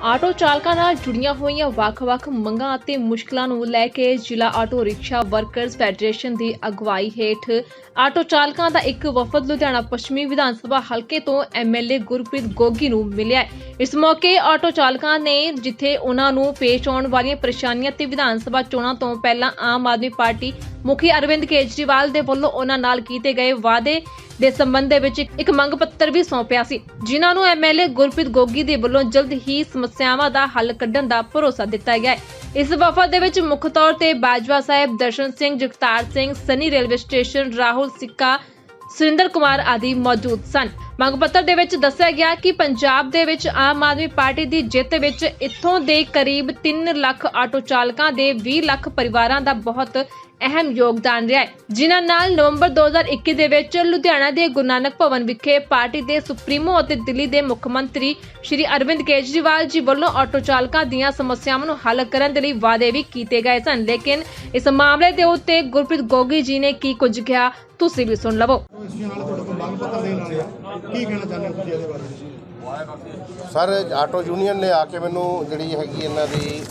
Auto ਚਾਲਕਾਂ ਨਾਲ ਜੁੜੀਆਂ ਹੋਈਆਂ ਵੱਖ-ਵੱਖ ਮੰਗਾਂ ਅਤੇ ਮੁਸ਼ਕਲਾਂ ਨੂੰ ਲੈ ਕੇ ਜ਼ਿਲ੍ਹਾ ਆਟੋ ਰਿਕਸ਼ਾ ਵਰਕਰਜ਼ ਫੈਡਰੇਸ਼ਨ ਦੀ ਅਗਵਾਈ ਹੇਠ ਆਟੋ ਚਾਲਕਾਂ ਦਾ ਇੱਕ ਵਫਦ ਲੁਧਿਆਣਾ ਪੱਛਮੀ ਵਿਧਾਨ ਸਭਾ ਹਲਕੇ ਤੋਂ ਐਮਐਲਏ ਗੁਰਪ੍ਰੀਤ ਗੋਗੀ ਨੂੰ ਮਿਲਿਆ ਇਸ ਮੌਕੇ ਆਟੋ ਚਾਲਕਾਂ ਨੇ ਜਿੱਥੇ ਉਹਨਾਂ ਨੂੰ ਪੇਸ਼ ਆਉਣ ਵਾਲੀਆਂ ਪਰੇਸ਼ਾਨੀਆਂ ਤੇ ਵਿਧਾਨ ਸਭਾ ਚੋਣਾਂ ਤੋਂ ਪਹਿਲਾਂ ਆਮ ਆਦਮੀ ਪਾਰਟੀ ਮੁਖੀ ਅਰਵਿੰਦ ਕੇਜਰੀਵਾਲ ਦੇ ਵੱਲੋਂ ਉਹਨਾਂ ਨਾਲ ਕੀਤੇ ਗਏ ਵਾਅਦੇ ਦੇ ਸੰਬੰਧ ਦੇ ਵਿੱਚ ਇੱਕ ਮੰਗ ਪੱਤਰ ਵੀ ਸੌਂਪਿਆ ਸੀ, ਜਿਨ੍ਹਾਂ ਨੂੰ ਐਮਐਲਏ ਗੁਰਪ੍ਰੀਤ ਗੋਗੀ ਦੇ ਵੱਲੋਂ ਜਲਦ ਹੀ ਸਮੱਸਿਆਵਾਂ ਦਾ ਹੱਲ ਕੱਢਣ ਦਾ ਭਰੋਸਾ ਦਿੱਤਾ ਗਿਆ ਹੈ। ਇਸ ਵਫਦ ਦੇ ਵਿੱਚ ਮੁੱਖ ਤੌਰ ਤੇ ਬਾਜਵਾ ਸਾਹਿਬ, ਦਰਸ਼ਨ ਸਿੰਘ, ਜਗਤਾਰ ਸਿੰਘ, ਸਨੀ ਰੇਲਵੇ ਸਟੇਸ਼ਨ, ਰਾਹੁਲ ਸਿੱਕਾ, ਸੁਰਿੰਦਰ ਕੁਮਾਰ ਆਦਿ ਮੌਜੂਦ ਸਨ। ਮੰਗ ਪੱਤਰ ਦੇ ਵਿੱਚ ਦੱਸਿਆ ਗਿਆ ਕਿ ਪੰਜਾਬ ਦੇ ਵਿੱਚ ਆਮ ਆਦਮੀ ਪਾਰਟੀ ਦੀ ਜਿੱਤ ਵਿੱਚ ਇੱਥੋਂ ਦੇ ਕਰੀਬ 3 ਲੱਖ ਆਟੋ ਚਾਲਕਾਂ ਦੇ 20 ਲੱਖ ਪਰਿਵਾਰਾਂ ਦਾ ਬਹੁਤ ਅਹਿਮ ਯੋਗਦਾਨ ਰਿਹਾ ਹੈ। ਜਿਨ੍ਹਾਂ ਨਾਲ ਨਵੰਬਰ 2021 ਦੇ ਵਿੱਚ ਲੁਧਿਆਣਾ ਦੇ ਗੁਰੂ ਨਾਨਕ ਭਵਨ ਵਿਖੇ ਪਾਰਟੀ ਦੇ ਸੁਪਰੀਮੋ ਅਤੇ ਦਿੱਲੀ ਦੇ ਮੁੱਖ ਮੰਤਰੀ ਸ਼੍ਰੀ ਅਰਵਿੰਦ ਕੇਜਰੀਵਾਲ ਜੀ ਵੱਲੋਂ ਆਟੋ ਚਾਲਕਾਂ ਦੀਆਂ ਸਮੱਸਿਆਵਾਂ ਨੂੰ ਹੱਲ ਕਰਨ ਦੇ ਲਈ ਵਾਅਦੇ ਵੀ ਕੀਤੇ ਗਏ ਸਨ। ਲੇਕਿਨ ਇਸ ਮਾਮਲੇ ਦੇ ਉੱਤੇ ਗੁਰਪ੍ਰੀਤ ਗੋਗੀ ਜੀ ਨੇ ਕੀ ਕੁਝ ਕਿਹਾ, ਤੁਸੀਂ ਵੀ ਸੁਣ ਲਵੋ। ਕੀ ਕਹਿਣਾ ਚਾਹੁੰਦੇ ਹੋ ਤੁਸੀਂ ਇਹਦੇ ਬਾਰੇ ਸਰ, ਆਟੋ ਯੂਨੀਅਨ ਨੇ ਆ ਕੇ ਮੈਨੂੰ ਜਿਹੜੀ ਹੈਗੀ ਇਹਨਾਂ ਦੀ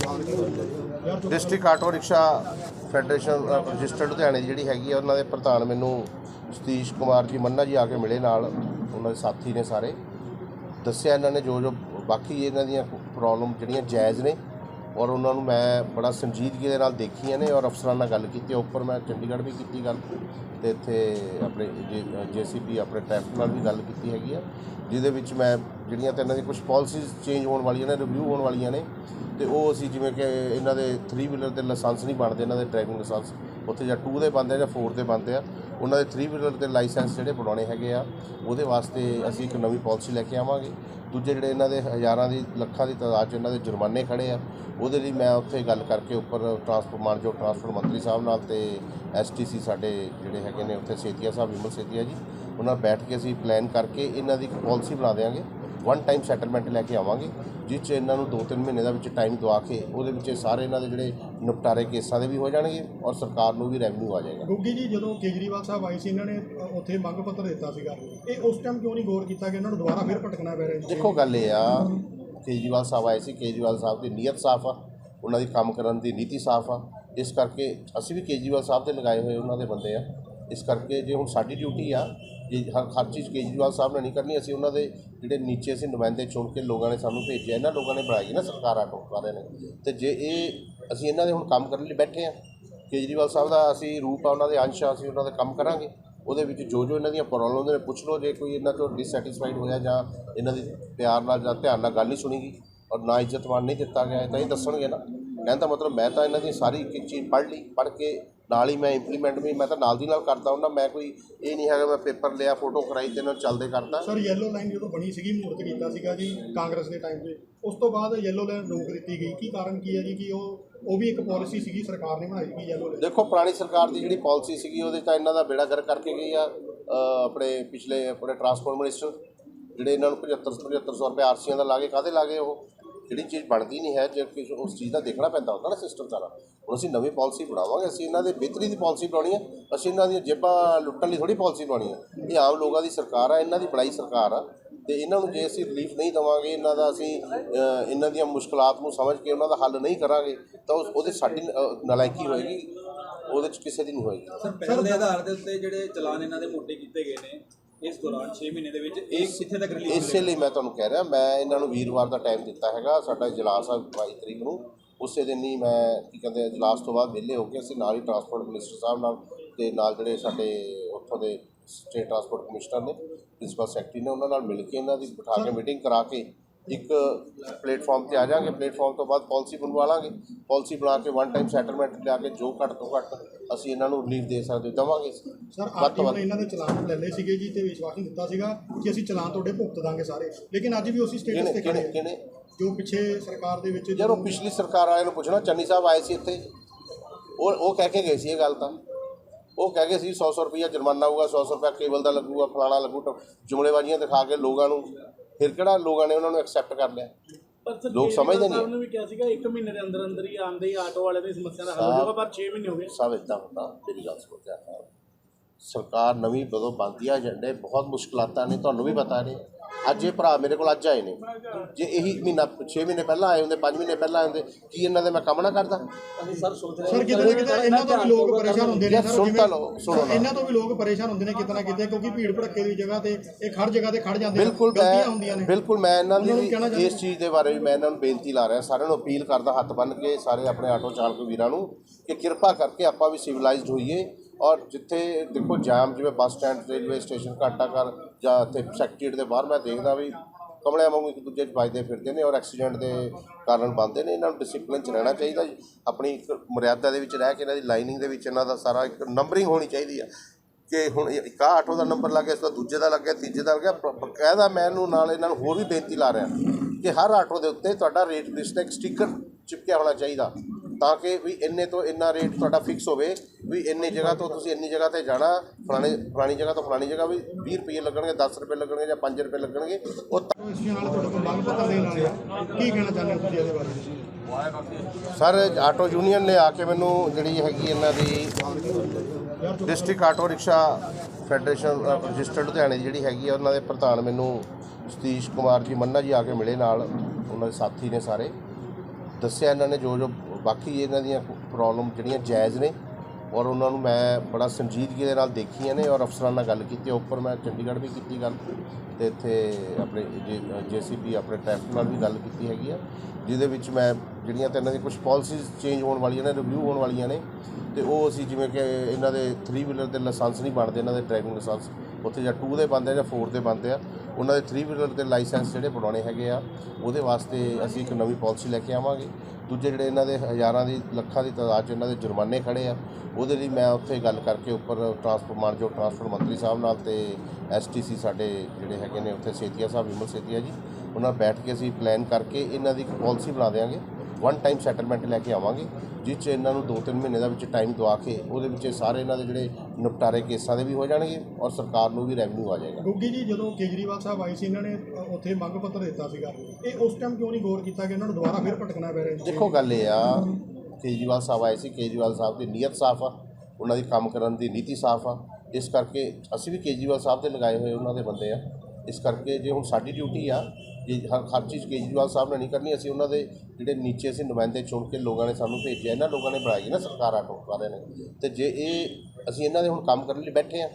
district auto rickshaw federation registered ਲੁਧਿਆਣੇ ਦੀ ਜਿਹੜੀ ਹੈਗੀ ਆ, ਉਹਨਾਂ ਦੇ ਪ੍ਰਧਾਨ ਮੈਨੂੰ ਸਤੀਸ਼ ਕੁਮਾਰ ਜੀ ਮੰਨਾ ਜੀ ਆ ਕੇ ਮਿਲੇ ਨਾਲ। ਉਹਨਾਂ ਦੇ ਸਾਥੀ ਨੇ ਸਾਰੇ। ਦੱਸਿਆ ਇਹਨਾਂ ਨੇ ਜੋ ਜੋ ਬਾਕੀ ਇਹਨਾਂ ਦੀਆਂ ਪ੍ਰੋਬਲਮ ਜਿਹੜੀਆਂ ਜਾਇਜ਼ ਨੇ ਔਰ ਉਹਨਾਂ ਨੂੰ ਮੈਂ ਬੜਾ ਸੰਜੀਦਗੀ ਦੇ ਨਾਲ ਦੇਖੀਆਂ ਨੇ ਔਰ ਅਫਸਰਾਂ ਨਾਲ ਗੱਲ ਕੀਤੀ ਉੱਪਰ ਮੈਂ ਚੰਡੀਗੜ੍ਹ ਵੀ ਕੀਤੀ ਗੱਲ ਤੇ ਇੱਥੇ ਆਪਣੇ ਜੀਸੀਪੀ ਆਪਣੇ ਟ੍ਰੈਫਿਕ ਨਾਲ ਵੀ ਗੱਲ ਕੀਤੀ ਹੈਗੀ ਆ, ਜਿਹਦੇ ਵਿੱਚ ਮੈਂ ਜਿਹੜੀਆਂ ਤਾਂ ਇਹਨਾਂ ਦੀ ਕੁਝ ਪਾਲਿਸੀਜ਼ ਚੇਂਜ ਹੋਣ ਵਾਲੀਆਂ ਨੇ ਰਿਵਿਊ ਹੋਣ ਵਾਲੀਆਂ ਨੇ ਤੇ ਉਹ ਅਸੀਂ ਜਿਵੇਂ ਕਿ ਇਹਨਾਂ ਦੇ 3 ਵੀਲਰ ਦੇ ਲਾਇਸੈਂਸ ਨਹੀਂ ਬਣਦੇ, ਇਹਨਾਂ ਦੇ ਡਰਾਈਵਿੰਗ ਲਾਇਸੈਂਸ ਉੱਥੇ ਜਾਂ 2 ਦੇ ਬਣਦੇ ਆ ਜਾਂ 4 ਦੇ ਬਣਦੇ ਆ। ਉਹਨਾਂ ਦੇ 3 ਵੀਲਰ ਦੇ ਲਾਇਸੈਂਸ ਜਿਹੜੇ ਬਣਾਉਣੇ ਹੈਗੇ ਆ, ਉਹਦੇ ਵਾਸਤੇ ਅਸੀਂ ਇੱਕ ਨਵੀਂ ਪਾਲਿਸੀ ਲੈ ਕੇ ਆਵਾਂਗੇ। ਦੂਜੇ ਜਿਹੜੇ ਇਹਨਾਂ ਦੇ ਹਜ਼ਾਰਾਂ ਦੀ, ਲੱਖਾਂ ਦੀ ਤਾਦਾਦ 'ਚ ਇਹਨਾਂ ਦੇ ਜੁਰਮਾਨੇ ਖੜੇ ਆ। ਉਹਦੇ ਲਈ ਮੈਂ ਉੱਥੇ ਗੱਲ ਕਰਕੇ ਉੱਪਰ ਟਰਾਂਸਪੋਰਟ ਮਾਨਜੋ ਟਰਾਂਸਪੋਰਟ ਮੰਤਰੀ ਸਾਹਿਬ ਨਾਲ ਤੇ ਐਸਟੀਸੀ ਸਾਡੇ ਜਿਹੜੇ ਹੈਗੇ ਨੇ, ਉੱਥੇ ਸੇਤੀਆ ਸਾਹਿਬ, ਵਿਮਲ ਸੇਤੀਆ ਜੀ, ਉਹਨਾਂ ਨਾਲ ਬੈਠ ਕੇ ਅਸੀਂ ਪਲਾਨ ਕਰਕੇ ਇਹਨਾਂ ਦੀ ਇੱਕ ਪਾਲਿਸੀ ਬਣਾ ਦੇਵਾਂਗੇ ਵਨ ਟਾਈਮ ਸੈਟਲਮੈਂਟ ਲੈ ਕੇ ਆਵਾਂਗੇ ਜਿਸ 'ਚ ਇਹਨਾਂ ਨੂੰ 2-3 ਮਹੀਨੇ ਦਾ ਵਿੱਚ ਟਾਈਮ ਦਵਾ ਕੇ ਉਹਦੇ ਵਿੱਚ ਇਹ ਸਾਰੇ ਇਹਨਾਂ ਦੇ ਜਿਹੜੇ ਨਿਪਟਾਰੇ ਕੇਸਾਂ ਦੇ ਵੀ ਹੋ ਜਾਣਗੇ ਔਰ ਸਰਕਾਰ ਨੂੰ ਵੀ ਰੈਵਨਿਊ ਆ ਜਾਏਗਾ। ਗੁੱਗੀ ਜੀ ਜਦੋਂ ਕੇਜਰੀਵਾਲ ਸਾਹਿਬ ਆਏ ਸੀ ਇਹਨਾਂ ਨੇ ਉੱਥੇ ਮੰਗ ਪੱਤਰ ਦਿੱਤਾ ਸੀਗਾ। ਇਹ ਉਸ ਟਾਈਮ ਕਿਉਂ ਨਹੀਂ ਗੌਰ ਕੀਤਾ ਕਿ ਇਹਨਾਂ ਨੂੰ ਦੁਬਾਰਾ ਫਿਰ ਭਟਕਣਾ ਪੈ ਰਿਹਾ ਦੇਖੋ ਗੱਲ ਇਹ ਆ ਕੇਜਰੀਵਾਲ ਸਾਹਿਬ ਆਏ ਸੀ ਕੇਜਰੀਵਾਲ ਸਾਹਿਬ ਦੀ ਨੀਅਤ ਸਾਫ਼ ਆ ਉਹਨਾਂ ਦੀ ਕੰਮ ਕਰਨ ਦੀ ਨੀਤੀ ਸਾਫ਼ ਆ। ਇਸ ਕਰਕੇ ਅਸੀਂ ਵੀ ਕੇਜਰੀਵਾਲ ਸਾਹਿਬ ਦੇ ਲਗਾਏ ਹੋਏ ਉਹਨਾਂ ਦੇ ਬੰਦੇ ਆ। ਇਸ ਕਰਕੇ ਜੇ ਹੁਣ ਸਾਡੀ ਡਿਊਟੀ ਆ, ਜੇ ਹਰ ਹਰ ਚੀਜ਼ ਕੇਜਰੀਵਾਲ ਸਾਹਿਬ ਨੇ ਨਹੀਂ ਕਰਨੀ, ਅਸੀਂ ਉਹਨਾਂ ਦੇ ਜਿਹੜੇ ਨੀਚੇ ਅਸੀਂ ਨੁਮਾਇੰਦੇ ਚੁਣ ਕੇ ਲੋਕਾਂ ਨੇ ਸਾਨੂੰ ਭੇਜਿਆ, ਇਹਨਾਂ ਲੋਕਾਂ ਨੇ ਬਣਾਈ ਨਾ ਸਰਕਾਰ ਆਟੋ ਵਾਲਿਆਂ ਨੇ। ਤੇ ਜੇ ਇਹ ਅਸੀਂ ਇਹਨਾਂ ਦੇ ਹੁਣ ਕੰਮ ਕਰਨ ਲਈ ਬੈਠੇ ਆ, ਕੇਜਰੀਵਾਲ ਸਾਹਿਬ ਦਾ ਅਸੀਂ ਰੂਪ ਆ, ਉਹਨਾਂ ਦੇ ਅੰਸ਼ ਆ, ਅਸੀਂ ਉਹਨਾਂ ਦਾ ਕੰਮ ਕਰਾਂਗੇ। ਉਹਦੇ ਵਿੱਚ ਜੋ ਜੋ ਇਹਨਾਂ ਦੀਆਂ ਪ੍ਰੋਬਲਮ ਨੇ, ਪੁੱਛ ਲਓ, ਜੇ ਕੋਈ ਇਹਨਾਂ ਤੋਂ ਡਿਸਸੈਟੀਸਫਾਈਡ ਹੋਇਆ ਜਾਂ ਇਹਨਾਂ ਦੀ ਪਿਆਰ ਨਾਲ ਜਾਂ ਧਿਆਨ ਨਾਲ ਗੱਲ ਨਹੀਂ ਸੁਣੀਗੀ ਔਰ ਨਾ ਇੱਜ਼ਤਵਾਨ ਨਹੀਂ ਦਿੱਤਾ ਗਿਆ ਤਾਂ ਇਹ ਦੱਸਣਗੇ ਨਾ। ਕਹਿਣ ਦਾ ਮਤਲਬ ਮੈਂ ਤਾਂ ਇਹਨਾਂ ਦੀ ਸਾਰੀ ਇੱਕ ਚੀਜ਼ ਪੜ੍ਹ ਲਈ, ਪੜ੍ਹ ਕੇ ਨਾਲ ਹੀ ਮੈਂ ਇੰਪਲੀਮੈਂਟ ਵੀ ਮੈਂ ਤਾਂ ਨਾਲ ਦੀ ਨਾਲ ਕਰਦਾ ਹੁੰਦਾ ਮੈਂ ਕੋਈ ਇਹ ਨਹੀਂ ਹੈਗਾ ਮੈਂ ਪੇਪਰ ਲਿਆ ਫੋਟੋ ਕਰਾਈ ਤੇ ਇਹਨਾਂ ਨੂੰ ਚੱਲਦੇ ਕਰਦਾ। ਸਰ ਯੈਲੋ ਲਾਈਨ ਜਦੋਂ ਬਣੀ ਸੀਗੀ ਮੂਰਤ ਕੀਤਾ ਸੀਗਾ ਜੀ ਕਾਂਗਰਸ ਦੇ ਟਾਈਮ 'ਤੇ ਉਸ ਤੋਂ ਬਾਅਦ ਯੈਲੋ ਲਾਈਨ ਰੋਕ ਦਿੱਤੀ ਗਈ। ਕੀ ਕਾਰਨ ਕੀ ਹੈ ਜੀ ਕਿ ਉਹ ਉਹ ਵੀ ਇੱਕ ਪਾਲਿਸੀ ਸੀਗੀ ਸਰਕਾਰ ਨੇ ਬਣਾਈ ਸੀ ਯੈਲੋ ਲਾਈਨ ਦੇਖੋ ਪੁਰਾਣੀ ਸਰਕਾਰ ਦੀ ਜਿਹੜੀ ਪਾਲਿਸੀ ਸੀਗੀ ਉਹਦੇ ਤਾਂ ਇਹਨਾਂ ਦਾ ਬੇੜਾ ਗਰ ਕਰਕੇ ਗਈ ਆ ਆਪਣੇ ਪਿਛਲੇ ਆਪਣੇ ਟਰਾਂਸਪੋਰਟ ਮਿਨਿਸਟਰ ਜਿਹੜੇ ਇਹਨਾਂ ਨੂੰ 75 7500 ਰੁਪਏ ਆਰਸੀਆਂ ਦਾ ਲਾਗੇ ਕਾਹਦੇ ਲਾਗੇ ਉਹ? ਜਿਹੜੀ ਚੀਜ਼ ਬਣਦੀ ਨਹੀਂ ਹੈ, ਜੇ ਕਿਸੇ ਉਸ ਚੀਜ਼ ਦਾ ਦੇਖਣਾ ਪੈਂਦਾ ਹੁੰਦਾ ਨਾ ਸਿਸਟਮ ਸਾਰਾ, ਹੁਣ ਅਸੀਂ ਨਵੀਂ ਪਾਲਿਸੀ ਬਣਾਵਾਂਗੇ, ਅਸੀਂ ਇਹਨਾਂ ਦੇ ਬਿਹਤਰੀ ਦੀ ਪਾਲਿਸੀ ਬਣਾਉਣੀ ਹੈ, ਅਸੀਂ ਇਹਨਾਂ ਦੀਆਂ ਜੇਬਾਂ ਲੁੱਟਣ ਲਈ ਥੋੜੀ ਪਾਲਿਸੀ ਬਣਾਉਣੀ ਹੈ। ਇਹ ਆਮ ਲੋਕਾਂ ਦੀ ਸਰਕਾਰ ਆ, ਇਹਨਾਂ ਦੀ ਬਣਾਈ ਸਰਕਾਰ ਆ, ਤੇ ਇਹਨਾਂ ਨੂੰ ਜੇ ਅਸੀਂ ਰਿਲੀਫ ਨਹੀਂ ਦਵਾਂਗੇ, ਇਹਨਾਂ ਦਾ ਅਸੀਂ ਇਹਨਾਂ ਦੀਆਂ ਮੁਸ਼ਕਲਾਂ ਨੂੰ ਸਮਝ ਕੇ ਉਹਨਾਂ ਦਾ ਹੱਲ ਨਹੀਂ ਕਰਾਂਗੇ, ਤਾਂ ਉਸ- ਉਹਦੇ ਸਾਡੀ ਨਲਾਇਕੀ ਹੋਏਗੀ, ਉਹਦੇ ਚ ਕਿਸੇ ਦੀ ਨਹੀਂ ਹੋਏਗੀ। ਸਰ, ਪਹਿਲ ਦੇ ਆਧਾਰ ਦੇ ਉੱਤੇ ਜਿਹੜੇ ਚਲਾਨ ਇਹਨਾਂ ਦੇ ਮੋਟੇ ਕੀਤੇ ਗਏ ਨੇ ਇਸ ਦੌਰਾਨ 6 ਮਹੀਨੇ ਦੇ ਵਿੱਚ ਇਹ ਕਿੱਥੇ ਤੱਕ ਰਿਲੀਜ਼ ਇਸੇ ਲਈ ਮੈਂ ਤੁਹਾਨੂੰ ਕਹਿ ਰਿਹਾ ਮੈਂ ਇਹਨਾਂ ਨੂੰ ਵੀਰਵਾਰ ਦਾ ਟਾਈਮ ਦਿੱਤਾ ਹੈਗਾ ਸਾਡਾ ਇਜਲਾਸ ਆ 22 ਤਰੀਕ ਨੂੰ। ਉਸੇ ਦਿਨ ਹੀ ਮੈਂ ਕੀ ਕਹਿੰਦੇ ਆ, ਇਜਲਾਸ ਤੋਂ ਬਾਅਦ ਵਿਹਲੇ ਹੋ ਕੇ ਅਸੀਂ ਨਾਲ ਹੀ ਟਰਾਂਸਪੋਰਟ ਮਿਨਿਸਟਰ ਸਾਹਿਬ ਨਾਲ ਤੇ ਨਾਲ ਜਿਹੜੇ ਸਾਡੇ ਉੱਥੋਂ ਦੇ ਸਟੇਟ ਟਰਾਂਸਪੋਰਟ ਕਮਿਸ਼ਨਰ ਨੇ ਪ੍ਰਿੰਸੀਪਲ ਸੈਕਟਰੀ ਨੇ ਉਹਨਾਂ ਨਾਲ ਮਿਲ ਕੇ ਇਹਨਾਂ ਦੀ ਬਿਠਾ ਕੇ ਮੀਟਿੰਗ ਕਰਾ ਕੇ ਇੱਕ ਪਲੇਟਫਾਰਮ ਤੇ ਆ ਜਾਾਂਗੇ ਪਲੇਟਫਾਰਮ ਤੋਂ ਬਾਅਦ ਪਾਲਿਸੀ ਬਣਵਾ ਲਾਂਗੇ। ਪਾਲਿਸੀ ਬਣਾ ਕੇ ਵਨ ਟਾਈਮ ਸੈਟਲਮੈਂਟ ਲਿਆ ਕੇ ਜੋ ਘੱਟ ਤੋਂ ਘੱਟ ਅਸੀਂ ਇਹਨਾਂ ਨੂੰ ਰਿਲੀਫ ਦੇ ਸਕਦੇ ਦੇਵਾਂਗੇ। ਸਰ ਨੇ ਇਹਨਾਂ ਦੇ ਚਲਾਨ ਲੈ ਲਏ ਸੀਗੇ ਜੀ ਤੇ ਵਿਸ਼ਵਾਸ ਦਿੱਤਾ ਸੀਗਾ ਕਿ ਅਸੀਂ ਚਲਾਨ ਤੁਹਾਡੇ ਭੁਗਤ ਦਾਂਗੇ ਸਾਰੇ। ਲੇਕਿਨ ਅੱਜ ਵੀ ਉਸੇ ਸਟੇਟਸ ਤੇ ਖੜੇ ਕਿਹਨੇ ਜੋ ਪਿੱਛੇ ਸਰਕਾਰ ਦੇ ਵਿੱਚ ਯਾਰ ਉਹ ਪਿਛਲੀ ਸਰਕਾਰ ਵਾਲਿਆਂ ਨੂੰ ਪੁੱਛਣਾ ਚੰਨੀ ਸਾਹਿਬ ਆਏ ਸੀ ਇੱਥੇ। ਉਹ ਉਹ ਕਹਿ ਕੇ ਗਏ ਸੀ ਇਹ ਗੱਲ ਤਾਂ। ਉਹ ਕਹਿ ਗਏ ਸੀ 100 100 ਰੁਪਈਆ ਜੁਰਮਾਨਾ ਹੋਊਗਾ 100 100 ਰੁਪਇਆ ਕੇਬਲ ਦਾ ਲੱਗੂਗਾ ਫਲਾਣਾ ਲੱਗੂ ਜੁਮਲੇਬਾਜ਼ੀਆਂ ਦਿਖਾ ਕੇ ਲੋਕਾਂ ਨੂੰ ਫਿਰ ਕਿਹੜਾ ਲੋਕਾਂ ਨੇ ਉਹਨਾਂ ਨੂੰ ਐਕਸੈਪਟ ਕਰ ਲਿਆ? ਲੋਕ ਸਮਝਦੇ ਨਹੀਂ। ਉਹਨੇ ਵੀ ਕਿਹਾ ਸੀਗਾ 1 ਮਹੀਨੇ ਦੇ ਅੰਦਰ ਅੰਦਰ ਹੀ ਆਂਦੇ ਹੀ ਆਟੋ ਵਾਲੇ ਦੀ ਸਮੱਸਿਆ ਦਾ ਹੱਲ ਹੋ ਜਾਊਗਾ ਪਰ 6 ਮਹੀਨੇ ਹੋ ਗਏ। ਸਭ ਇਦਾਂ ਹੁੰਦਾ ਮੇਰੀ ਗੱਲ ਸੁਣੋ ਸਰਕਾਰ ਨਵੀਂ ਜਦੋਂ ਬਣਦੀ ਆ ਏਜੰਡੇ ਬਹੁਤ ਮੁਸ਼ਕਲਾਤਾਂ ਨੇ ਤੁਹਾਨੂੰ ਵੀ ਪਤਾ ਨੇ। ਅੱਜ ਇਹ ਭਰਾ ਮੇਰੇ ਕੋਲ ਅੱਜ ਆਏ ਨੇ ਜੇ ਇਹੀ ਮਹੀਨਾ 6 ਮਹੀਨੇ ਪਹਿਲਾਂ ਆਏ ਹੁੰਦੇ 5 ਮਹੀਨੇ ਪਹਿਲਾਂ ਆਏ ਹੁੰਦੇ ਕੀ ਇਹਨਾਂ ਦੇ ਮੈਂ ਕੰਮ ਨਾ ਕਰਦਾ ਸਰ ਸੋਚ ਸਰ ਕਿਤੇ ਨਾ ਕਿਤੇ ਇਹਨਾਂ ਤੋਂ ਵੀ ਲੋਕ ਪਰੇਸ਼ਾਨ ਹੁੰਦੇ ਨੇ ਯਾਰ ਸਰ ਸੁਣ ਜਿਵੇਂ- ਤਾਂ ਲਓ, ਸੁਣੋ ਨਾ। ਇਹਨਾਂ ਤੋਂ ਵੀ ਲੋਕ ਪਰੇਸ਼ਾਨ ਹੁੰਦੇ ਨੇ ਕਿਤੇ ਨਾ ਕਿਤੇ ਕਿਉਂਕਿ ਭੀੜ ਭੜੱਕੇ ਦੀ ਜਗ੍ਹਾ ਤੇ ਇਹ ਖੜ ਜਗ੍ਹਾ ਤੇ ਖੜ ਜਾਂਦੇ ਨੇ ਬਿਲਕੁਲ ਗਲਤੀਆਂ ਹੁੰਦੀਆਂ ਮੈਂ ਨੇ ਬਿਲਕੁਲ ਮੈਂ ਇਹਨਾਂ ਉਹਨਾਂ ਨੂੰ ਵੀ ਕਹਿਣਾ ਦੀ ਚਾਹੁੰਦਾ। ਇਸ ਚੀਜ਼ ਦੇ ਬਾਰੇ ਵੀ ਮੈਂ ਇਹਨਾਂ ਨੂੰ ਬੇਨਤੀ ਲਾ ਰਿਹਾ ਸਾਰਿਆਂ ਨੂੰ ਅਪੀਲ ਕਰਦਾ ਹੱਥ ਬੰਨ੍ਹ ਕੇ ਸਾਰੇ ਆਪਣੇ ਆਟੋ ਚਾਲਕ ਵੀਰਾਂ ਨੂੰ ਕਿ ਕਿਰਪਾ ਕਰਕੇ ਆਪਾਂ ਵੀ ਸਿਵਲਾਈਜ਼ਡ ਹੋਈਏ ਔਰ ਜਿੱਥੇ ਦੇਖੋ ਜਾਮ ਜਿਵੇਂ ਬੱਸ ਸਟੈਂਡ ਰੇਲਵੇ ਸਟੇਸ਼ਨ ਘਾਟਾ ਕਰ ਜਾਂ ਇੱਥੇ ਸੈਕਟਰੀਏਟ ਦੇ ਬਾਹਰ ਮੈਂ ਦੇਖਦਾ ਵੀ ਕਮਲਿਆਂ ਵਾਂਗੂ ਇੱਕ ਦੂਜੇ 'ਚ ਵੱਜਦੇ ਫਿਰਦੇ ਨੇ ਔਰ ਐਕਸੀਡੈਂਟ ਦੇ ਕਾਰਨ ਬਣਦੇ ਨੇ। ਇਹਨਾਂ ਨੂੰ ਡਿਸਪਲਿਨ 'ਚ ਰਹਿਣਾ ਚਾਹੀਦਾ ਆਪਣੀ ਇੱਕ ਮਰਿਆਦਾ ਦੇ ਵਿੱਚ ਰਹਿ ਕੇ ਇਹਨਾਂ ਦੀ ਲਾਈਨਿੰਗ ਦੇ ਵਿੱਚ ਇਹਨਾਂ ਦਾ ਸਾਰਾ ਇੱਕ ਨੰਬਰਿੰਗ ਹੋਣੀ ਚਾਹੀਦੀ ਆ। ਕਿ ਹੁਣ ਇੱਕ ਆਹ ਆਟੋ ਦਾ ਨੰਬਰ ਲੱਗ ਗਿਆ, ਇਸ ਤੋਂ ਦੂਜੇ ਦਾ ਲੱਗ ਗਿਆ, ਤੀਜੇ ਦਾ ਲੱਗ ਗਿਆ। ਬਕਾਇਦਾ ਮੈਂ ਇਹਨੂੰ ਨਾਲ ਇਹਨਾਂ ਨੂੰ ਹੋਰ ਵੀ ਬੇਨਤੀ ਲਾ ਰਿਹਾ ਕਿ ਹਰ ਆਟੋ ਦੇ ਉੱਤੇ ਤੁਹਾਡਾ ਰੇਟ ਲਿਸਟ ਦਾ ਇੱਕ ਸਟicker ਚਿਪਕਿਆ ਹੋਣਾ ਚਾਹੀਦਾ। ਤਾਂ ਕਿ ਵੀ ਇੰਨੇ ਤੋਂ ਇੰਨਾ ਰੇਟ ਤੁਹਾਡਾ ਫਿਕਸ ਹੋਵੇ ਵੀ ਇੰਨੀ ਜਗ੍ਹਾ ਤੋਂ ਤੁਸੀਂ ਇੰਨੀ ਜਗ੍ਹਾ ਤੇ ਜਾਣਾ ਫਲਾਣੇ ਫਲਾਣੀ ਜਗ੍ਹਾ ਤੋਂ ਫਲਾਣੀ ਜਗ੍ਹਾ ਵੀ 20 ਰੁਪਏ ਲੱਗਣਗੇ 10 ਰੁਪਏ ਲੱਗਣਗੇ ਜਾਂ 5 ਰੁਪਏ ਲੱਗਣਗੇ ਉਹ ਕੀ ਕਹਿਣਾ ਚਾਹੁੰਦੇ ਹੋ ਤੁਸੀਂ ਇਹਦੇ ਬਾਰੇ? ਸਰ ਆਟੋ ਯੂਨੀਅਨ ਨੇ ਆ ਕੇ ਮੈਨੂੰ ਜਿਹੜੀ ਹੈਗੀ ਇਹਨਾਂ ਦੀ district auto rickshaw federation registered ਲੁਧਿਆਣੇ ਦੀ ਜਿਹੜੀ ਹੈਗੀ ਆ ਉਹਨਾਂ ਦੇ ਪ੍ਰਧਾਨ ਮੈਨੂੰ ਸਤੀਸ਼ ਕੁਮਾਰ ਜੀ ਮੰਨਾ ਜੀ ਆ ਕੇ ਮਿਲੇ ਨਾਲ ਉਹਨਾਂ ਦੇ ਸਾਥੀ ਨੇ ਸਾਰੇ। ਦੱਸਿਆ ਇਹਨਾਂ ਨੇ ਜੋ ਜੋ ਬਾਕੀ ਇਹਨਾਂ ਦੀਆਂ ਪ੍ਰੋਬਲਮ ਜਿਹੜੀਆਂ ਜਾਇਜ਼ ਨੇ ਔਰ ਉਹਨਾਂ ਨੂੰ ਮੈਂ ਬੜਾ ਸੰਜੀਦਗੀ ਦੇ ਨਾਲ ਦੇਖੀਆਂ ਨੇ ਔਰ ਅਫਸਰਾਂ ਨਾਲ ਗੱਲ ਕੀਤੀ ਉੱਪਰ ਮੈਂ ਚੰਡੀਗੜ੍ਹ ਵੀ ਕੀਤੀ ਗੱਲ ਤੇ ਇੱਥੇ ਆਪਣੇ ਜੀਸੀਪੀ ਆਪਣੇ ਟ੍ਰੈਫਿਕ ਨਾਲ ਵੀ ਗੱਲ ਕੀਤੀ ਹੈਗੀ ਆ, ਜਿਹਦੇ ਵਿੱਚ ਮੈਂ ਜਿਹੜੀਆਂ ਤਾਂ ਇਹਨਾਂ ਦੀ ਕੁਝ ਪਾਲਿਸੀਜ਼ ਚੇਂਜ ਹੋਣ ਵਾਲੀਆਂ ਨੇ ਰਿਵਿਊ ਹੋਣ ਵਾਲੀਆਂ ਨੇ ਤੇ ਉਹ ਅਸੀਂ ਜਿਵੇਂ ਕਿ ਇਹਨਾਂ ਦੇ 3 ਵੀਲਰ ਦੇ ਲਾਇਸੈਂਸ ਨਹੀਂ ਬਣਦੇ, ਇਹਨਾਂ ਦੇ ਡਰਾਈਵਿੰਗ ਲਾਇਸੈਂਸ ਉੱਥੇ ਜਾਂ 2 ਦੇ ਬਣਦੇ ਆ ਜਾਂ 4 ਦੇ ਬਣਦੇ ਆ, ਉਹਨਾਂ ਦੇ 3 ਵੀਲਰ ਦੇ ਲਾਇਸੈਂਸ ਜਿਹੜੇ ਬਣਾਉਣੇ ਹੈਗੇ ਆ, ਉਹਦੇ ਵਾਸਤੇ ਅਸੀਂ ਇੱਕ ਨਵੀਂ ਪਾਲਿਸੀ ਲੈ ਕੇ ਆਵਾਂਗੇ। ਦੂਜੇ ਜਿਹੜੇ ਇਹਨਾਂ ਦੇ ਹਜ਼ਾਰਾਂ ਦੀ, ਲੱਖਾਂ ਦੀ ਤਾਦਾਦ 'ਚ ਇਹਨਾਂ ਦੇ ਜੁਰਮਾਨੇ ਖੜੇ ਆ, ਉਹਦੇ ਲਈ ਮੈਂ ਉੱਥੇ ਗੱਲ ਕਰਕੇ ਉੱਪਰ ਟਰਾਂਸਪੋਰਟ ਮਾਨਯੋਗ ਟਰਾਂਸਪੋਰਟ ਮੰਤਰੀ ਸਾਹਿਬ ਨਾਲ ਤੇ ਐਸਟੀਸੀ ਸਾਡੇ ਜਿਹੜੇ ਹੈਗੇ ਨੇ ਉੱਥੇ ਸੇਤੀਆ ਸਾਹਿਬ, ਵਿਮਲ ਸੇਤੀਆ ਜੀ, ਉਹਨਾਂ ਨਾਲ ਬੈਠ ਕੇ ਅਸੀਂ ਪਲਾਨ ਕਰਕੇ ਇਹਨਾਂ ਦੀ ਇੱਕ ਪਾਲਿਸੀ ਬਣਾ ਦੇਵਾਂਗੇ ਵਨ ਟਾਈਮ ਸੈਟਲਮੈਂਟ ਲੈ ਕੇ ਆਵਾਂਗੇ ਜਿਸ 'ਚ ਇਹਨਾਂ ਨੂੰ 2-3 ਮਹੀਨੇ ਦਾ ਵਿੱਚ ਟਾਈਮ ਦਵਾ ਕੇ ਉਹਦੇ ਵਿੱਚ ਸਾਰੇ ਇਹਨਾਂ ਦੇ ਜਿਹੜੇ ਨਿਪਟਾਰੇ ਕੇਸਾਂ ਦੇ ਵੀ ਹੋ ਜਾਣਗੇ ਔਰ ਸਰਕਾਰ ਨੂੰ ਵੀ ਰੈਵਨਿਊ ਆ ਜਾਏਗਾ। ਗੁੱਗੀ ਜੀ ਜਦੋਂ ਕੇਜਰੀਵਾਲ ਸਾਹਿਬ ਆਏ ਸੀ ਇਹਨਾਂ ਨੇ ਉੱਥੇ ਮੰਗ ਪੱਤਰ ਦਿੱਤਾ ਸੀਗਾ। ਇਹ ਉਸ ਟਾਈਮ ਕਿਉਂ ਨਹੀਂ ਗੌਰ ਕੀਤਾ ਕਿ ਇਹਨਾਂ ਨੂੰ ਦੁਬਾਰਾ ਫਿਰ ਭਟਕਣਾ ਪੈ ਰਿਹਾ ਦੇਖੋ ਗੱਲ ਇਹ ਆ ਕੇਜਰੀਵਾਲ ਸਾਹਿਬ ਆਏ ਸੀ ਕੇਜਰੀਵਾਲ ਸਾਹਿਬ ਦੀ ਨੀਅਤ ਸਾਫ਼ ਆ ਉਹਨਾਂ ਦੀ ਕੰਮ ਕਰਨ ਦੀ ਨੀਤੀ ਸਾਫ਼ ਆ। ਇਸ ਕਰਕੇ ਅਸੀਂ ਵੀ ਕੇਜਰੀਵਾਲ ਸਾਹਿਬ ਦੇ ਲਗਾਏ ਹੋਏ ਉਹਨਾਂ ਦੇ ਬੰਦੇ ਆ। ਇਸ ਕਰਕੇ ਜੇ ਹੁਣ ਸਾਡੀ ਡਿਊਟੀ ਆ ਕਿ ਹਰ ਹਰ ਚੀਜ਼ ਕੇਜਰੀਵਾਲ ਸਾਹਿਬ ਨੇ ਨਹੀਂ ਕਰਨੀ, ਅਸੀਂ ਉਹਨਾਂ ਦੇ ਜਿਹੜੇ ਨੀਚੇ ਅਸੀਂ ਨੁਮਾਇੰਦੇ ਚੁਣ ਕੇ ਲੋਕਾਂ ਨੇ ਸਾਨੂੰ ਭੇਜਿਆ, ਇਹਨਾਂ ਲੋਕਾਂ ਨੇ ਬਣਾਈ ਨਾ ਸਰਕਾਰਾਂ ਆਟੋ ਵਾਲਿਆਂ ਨੇ। ਤੇ ਜੇ ਇਹ, ਅਸੀਂ ਇਹਨਾਂ ਦੇ ਹੁਣ ਕੰਮ ਕਰਨ ਲਈ ਬੈਠੇ ਆ